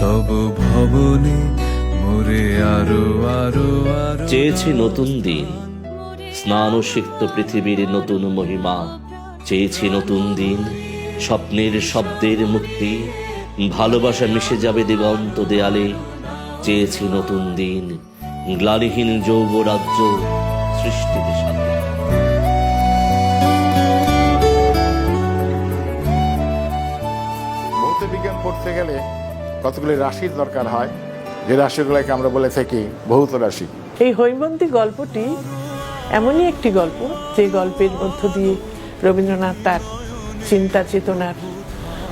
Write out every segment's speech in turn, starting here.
তব ভবনে মোরে আরও আরও আরও চেয়েছি নতুন দিন। স্নান সিক্ত পৃথিবীর নতুন মহিমা। চেয়েছি নতুন দিন স্বপ্নের শব্দের মুক্তি। ভালোবাসা মিশে যাবে দিগন্ত দেয়ালে। চেয়েছি নতুন দিন গ্লানিহীন যৌব রাজ্য সৃষ্টিতে সাথে। ভৌত বিজ্ঞান পড়তে গেলে কতগুলি রাশির দরকার হয়? যে রাশিগুলোকে আমরা বলে থাকি ভৌত রাশি। এই হৈমন্তী গল্পটি এমনই একটি গল্প যে গল্পের মধ্য দিয়ে রবীন্দ্রনাথ তার চিন্তা চেতনার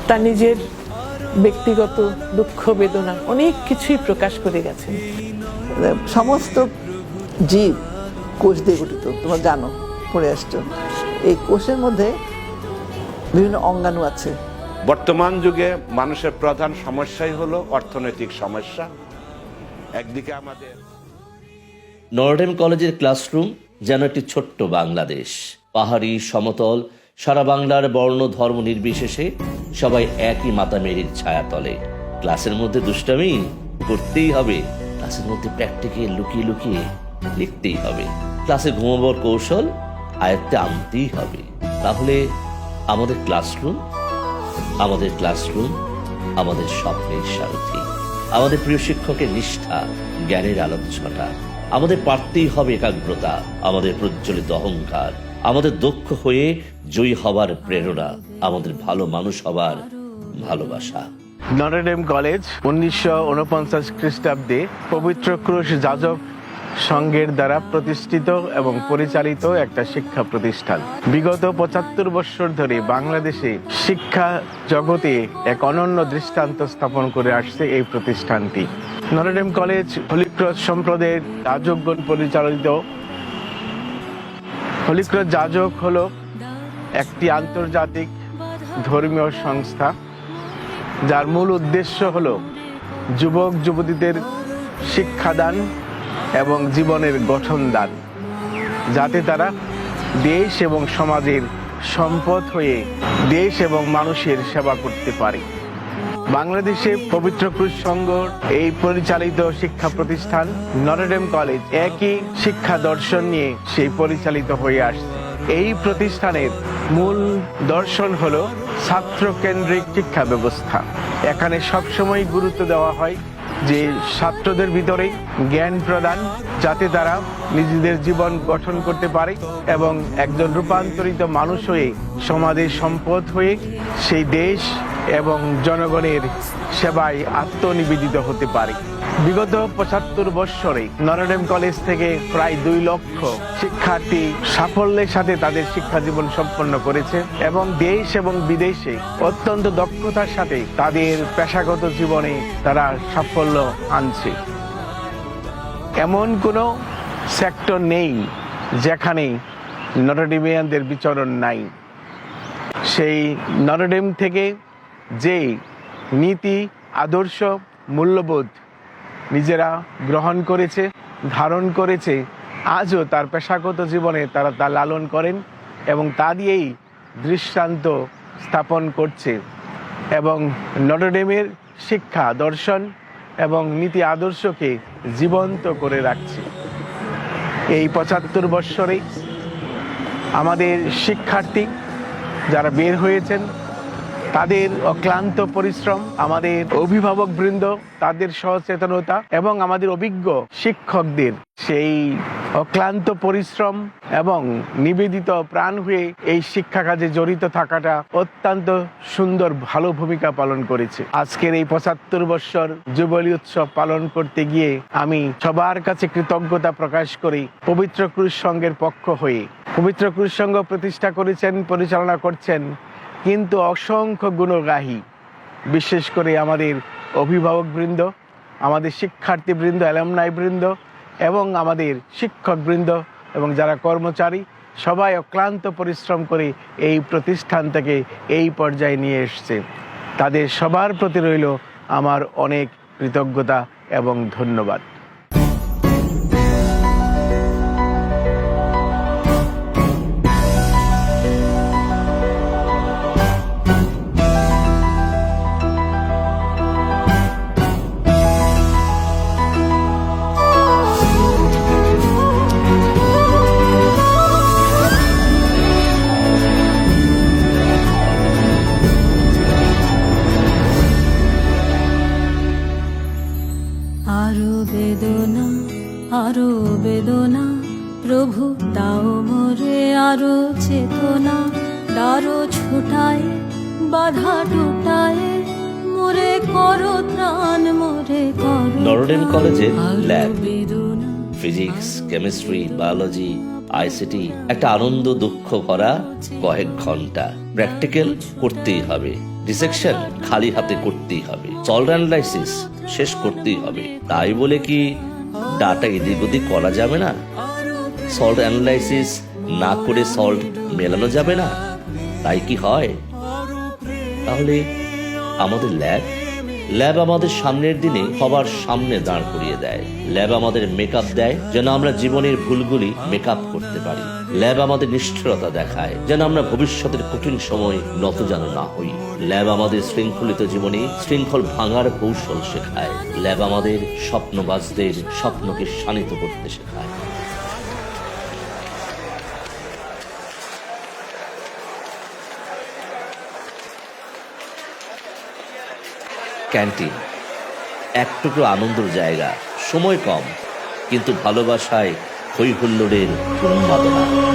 তার নিজের ব্যক্তিগত দুঃখ বেদনা অনেক কিছুই প্রকাশ করে গেছেন সমস্ত জীব কোষ দিয়ে গঠিত তোমরা জানো পড়ে আসছো। এই কোষের মধ্যে বিভিন্ন অঙ্গাণু আছে। বর্তমান যুগে মানুষের প্রধান সমস্যাই হলো অর্থনৈতিক সমস্যা। একদিকে আমাদের নরডেম কলেজের ক্লাসরুম যেন একটি ছোট্ট বাংলাদেশ। পাহাড়ি সমতল, সারা বাংলার বর্ণ ধর্ম নির্বিশেষে সবাই একই মাতামেরির ছায়া তলে ক্লাসের মধ্যে দুষ্টামি করতেই হবে, ক্লাসের মধ্যে প্র্যাকটিক্যাল লুকিয়ে লুকিয়ে লিখতেই হবে। ক্লাসে ঘুমাবার কৌশল আয়ত্তে আনতেই হবে। তাহলে আমাদের ক্লাসরুম আমাদের ক্লাসরুম, আমাদের স্বপ্নের সারথী, আমাদের প্রিয় শিক্ষকের নিষ্ঠা, জ্ঞানের আলোচনা আমাদের পারতেই হবে একাগ্রতা, আমাদের প্রজ্বলিত অহংকার, আমাদের দক্ষ হয়ে জয়ী হবার প্রেরণা, আমাদের ভালো মানুষ হবার ভালোবাসা। নটরডেম কলেজ, উনিশশো উনপঞ্চাশ খ্রিস্টাব্দে পবিত্র ক্রুশ যাজক সংঘের দ্বারা প্রতিষ্ঠিত এবং পরিচালিত একটা শিক্ষা প্রতিষ্ঠান। বিগত পঁচাত্তর বছর ধরে বাংলাদেশে শিক্ষা জগতে এক অনন্য দৃষ্টান্ত স্থাপন করে আসছে এই প্রতিষ্ঠানটি। নটরডেম কলেজ, হলিক্রস সম্প্রদায়ের যাজকগণ পরিচালিত। হলিক্রস যাজক হল একটি আন্তর্জাতিক ধর্মীয় সংস্থা, যার মূল উদ্দেশ্য হল যুবক যুবতীদের শিক্ষাদান এবং জীবনের গঠন দান, যাতে তারা দেশ এবং সমাজের সম্পদ হয়ে দেশ এবং মানুষের সেবা করতে পারে। বাংলাদেশে পবিত্র ক্রুশ সংঘ, এই পরিচালিত শিক্ষা প্রতিষ্ঠান নটরডেম কলেজ একই শিক্ষা দর্শন নিয়ে সেই পরিচালিত হয়ে আসছে। এই প্রতিষ্ঠানের মূল দর্শন হলো ছাত্র কেন্দ্রিক শিক্ষা ব্যবস্থা। এখানে সবসময় গুরুত্ব দেওয়া হয় যে ছাত্রদের ভিতরে জ্ঞান প্রদান, যাতে তারা নিজেদের জীবন গঠন করতে পারে এবং একজন রূপান্তরিত মানুষ হয়ে সমাজের সম্পদ হয়ে সেই দেশ এবং জনগণের সেবায় আত্মনিবেদিত হতে পারে। বিগত পঁচাত্তর বৎসরে নরডেম কলেজ থেকে প্রায় দুই লক্ষ শিক্ষার্থী সাফল্যের সাথে তাদের শিক্ষা জীবন সম্পন্ন করেছে এবং দেশ এবং বিদেশে অত্যন্ত দক্ষতার সাথে তাদের পেশাগত জীবনে তারা সাফল্য আনছে। এমন কোনো সেক্টর নেই যেখানে নটরডেমিয়ানদের বিচরণ নাই। সেই নরডেম থেকে যে নীতি, আদর্শ, মূল্যবোধ নিজেরা গ্রহণ করেছে, ধারণ করেছে। আজও তার পেশাগত জীবনে তারা তা লালন করেন এবং তা দিয়েই দৃষ্টান্ত স্থাপন করছে এবং নটরডেমের শিক্ষা, দর্শন এবং নীতি আদর্শকে জীবন্ত করে রাখছে। এই পঁচাত্তর বৎসরে আমাদের শিক্ষার্থী যারা বের হয়েছেন তাদের অক্লান্ত পরিশ্রম, আমাদের অভিভাবক বৃন্দ, তাদের সচেতনতা এবং আমাদের অভিজ্ঞ শিক্ষকদের সেই অক্লান্ত পরিশ্রম এবং নিবেদিত প্রাণ হয়ে এই শিক্ষা কাজে জড়িত থাকাটা অত্যন্ত সুন্দর, ভালো ভূমিকা পালন করেছে। আজকের এই পঁচাত্তর বৎসর যুবলী উৎসব পালন করতে গিয়ে আমি সবার কাছে কৃতজ্ঞতা প্রকাশ করি পবিত্র ক্রুশ সংঘের পক্ষ হয়ে। পবিত্র ক্রুশ সংঘ প্রতিষ্ঠা করেছেন, পরিচালনা করছেন কিন্তু অসংখ্য গুণগ্রাহী বিশেষ করে আমাদের অভিভাবকবৃন্দ, আমাদের শিক্ষার্থীবৃন্দ অ্যালামনাই বৃন্দ এবং আমাদের শিক্ষকবৃন্দ এবং যারা কর্মচারী, সবাই অক্লান্ত পরিশ্রম করে এই প্রতিষ্ঠানটাকে এই পর্যায়ে নিয়ে এসছে। তাদের সবার প্রতি রইল আমার অনেক কৃতজ্ঞতা এবং ধন্যবাদ। দাও মোরে আরও চেতনা তারো ছোটায় বাধা টুটায়। মোরে করো ত্রাণ মোরে করো নরডেম কলেজের lab physics chemistry biology ICT একটা আনন্দ দুঃখ ভরা কয়েক ঘণ্টা। প্র্যাকটিক্যাল করতেই হবে ডিসেকশন খালি হাতে করতেই হবে সল্ট অ্যানালাইসিস শেষ করতেই হবে। তাই বলে কি ডাটা এদিক ওদিক করা যাবে না? সল্ট অ্যানালাইসিস না করে সল্ট মেলানো যাবে না। তাই কি হয়? তাহলে আমাদের ল্যাব ল্যাব আমাদের সামনের দিনে সবার সামনে দাঁড় করিয়ে দেয়। ল্যাব আমাদের মেকআপ দেয়, যেন আমরা জীবনের ভুলগুলি মেকআপ করতে পারি। ল্যাব আমাদের নিষ্ঠুরতা দেখায়, যেন আমরা ভবিষ্যতের কঠিন সময় নত যেন না হই। ল্যাব আমাদের শৃঙ্খলিত জীবনে শৃঙ্খল ভাঙার কৌশল শেখায়। ল্যাব আমাদের স্বপ্নবাজদের স্বপ্নকে শানিত করতে শেখায়। ক্যান্টিন। এক টুকরো আনন্দের জায়গা। সময় কম কিন্তু ভালোবাসায় হৈহুল্লোড়ের উন্মাদনা।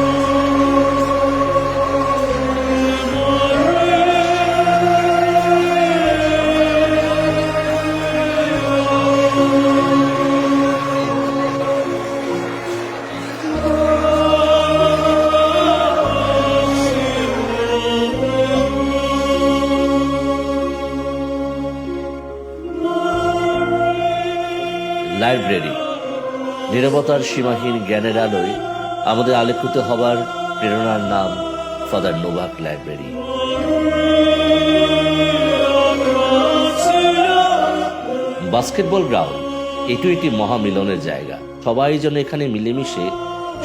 লাইব্রেরি। নিরবতার সীমাহীন জ্ঞানের আলোয় আমাদের আলোকিত হবার প্রেরণার নাম father Novak library. Basketball ground এটু একটি মহামিলনের জায়গা। সবাই যেন এখানে মিলেমিশে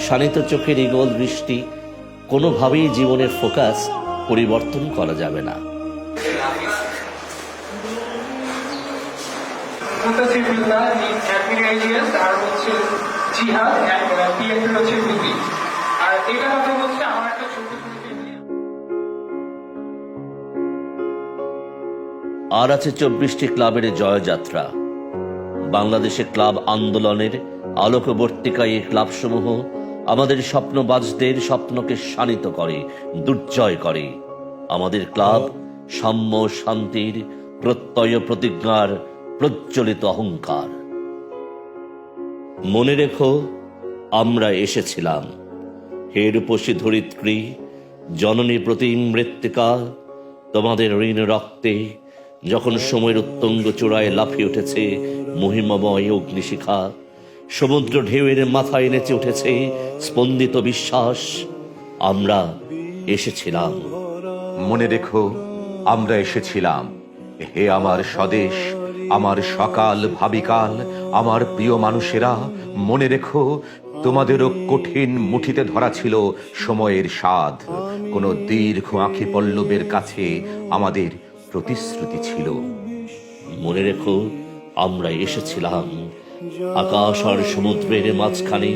শানিত চোখের ইগল বৃষ্টি কোনোভাবেই জীবনের ফোকাস পরিবর্তন করা যাবে না। আর আছে চব্বিশটি ক্লাবের জয়যাত্রা। বাংলাদেশে ক্লাব আন্দোলনের আলোকবর্তিকায় এই ক্লাবসমূহ আমাদের স্বপ্নবাজদের স্বপ্নকে শানিত করে, দুর্জয় করে। আমাদের ক্লাব সাম্য শান্তির প্রত্যয় প্রতিজ্ঞার প্রজ্বলিত অহংকার। মনে রেখো, আমরা এসেছিলাম। হে রূপসী ধরিত্রী, জননী প্রতি মৃত্তিকা তোমাদের ঋণ রক্তে যখন সময়ের উত্তঙ্গ চূড়ায় লাফিয়ে উঠেছে মহিমাময় অগ্নিশিখা, সমুদ্র ঢেউয়ের মাথায় নেচে উঠেছে স্পন্দিত বিশ্বাস, আমরা এসেছিলাম। মনে রেখো, আমরা এসেছিলাম। হে আমার স্বদেশ আমার সকাল ভাবিকাল, আমার প্রিয় মানুষেরা, মনে রেখো, তোমাদেরও কঠিন মুঠিতে ধরা ছিল সময়ের স্বাদ। কোনো দীর্ঘ আঁখি পল্লবের কাছে আমাদের প্রতিশ্রুতি ছিল। মনে রেখো, আমরা এসেছিলাম। আকাশ আর সমুদ্রের মাঝখানে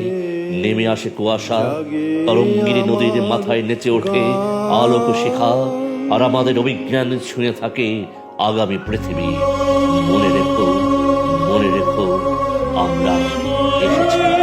নেমে আসে কুয়াশা, তরঙ্গিনী নদীর মাথায় নেচে ওঠে আলোক শিখা আর আমাদের অভিজ্ঞান ছুঁয়ে থাকে আগামী পৃথিবী। মনে রেখো মনে রেখো আমরা এসেছিলাম